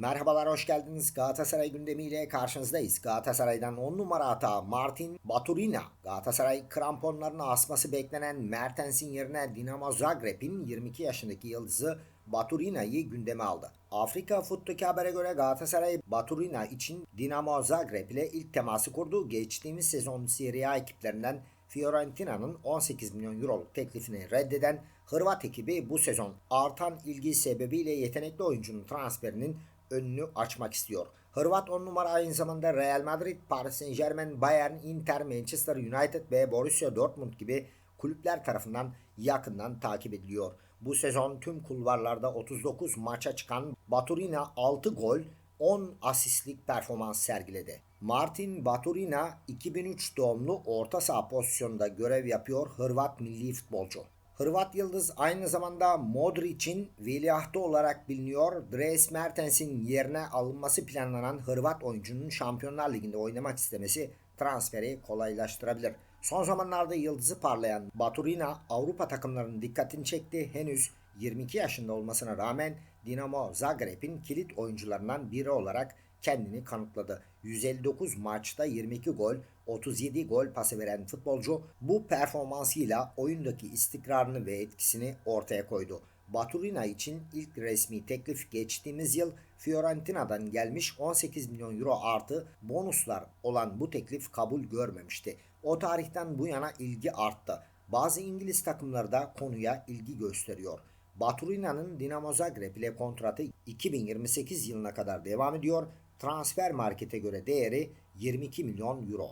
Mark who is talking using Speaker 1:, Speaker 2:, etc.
Speaker 1: Merhabalar hoş geldiniz. Galatasaray gündemiyle karşınızdayız. Galatasaray'dan 10 numara hata Martin Baturina. Galatasaray kramponlarına asması beklenen Mertens'in yerine Dinamo Zagreb'in 22 yaşındaki yıldızı Baturina'yı gündeme aldı. Afrika Foot'taki habere göre Galatasaray Baturina için Dinamo Zagreb ile ilk teması kurdu. Geçtiğimiz sezon Serie A ekiplerinden Fiorentina'nın 18 milyon euroluk teklifini reddeden Hırvat ekibi bu sezon artan ilgi sebebiyle yetenekli oyuncunun transferinin önünü açmak istiyor. Hırvat 10 numara aynı zamanda Real Madrid, Paris Saint Germain, Bayern, Inter, Manchester United ve Borussia Dortmund gibi kulüpler tarafından yakından takip ediliyor. Bu sezon tüm kulvarlarda 39 maça çıkan Baturina 6 gol, 10 asistlik performans sergiledi. Martin Baturina 2003 doğumlu orta saha pozisyonunda görev yapıyor Hırvat milli futbolcu. Hırvat Yıldız aynı zamanda Modric'in veliahtı olarak biliniyor. Dries Mertens'in yerine alınması planlanan Hırvat oyuncunun Şampiyonlar Ligi'nde oynamak istemesi transferi kolaylaştırabilir. Son zamanlarda yıldızı parlayan Baturina Avrupa takımlarının dikkatini çekti. Henüz 22 yaşında olmasına rağmen Dinamo Zagreb'in kilit oyuncularından biri olarak kendini kanıtladı. 159 maçta 22 gol, 37 gol pası veren futbolcu bu performansıyla oyundaki istikrarını ve etkisini ortaya koydu. Baturina için ilk resmi teklif geçtiğimiz yıl Fiorentina'dan gelmiş 18 milyon euro artı bonuslar olan bu teklif kabul görmemişti. O tarihten bu yana ilgi arttı. Bazı İngiliz takımları da konuya ilgi gösteriyor. Baturina'nın Dinamo Zagreb ile kontratı 2028 yılına kadar devam ediyor. Transfer markete göre değeri 22 milyon euro.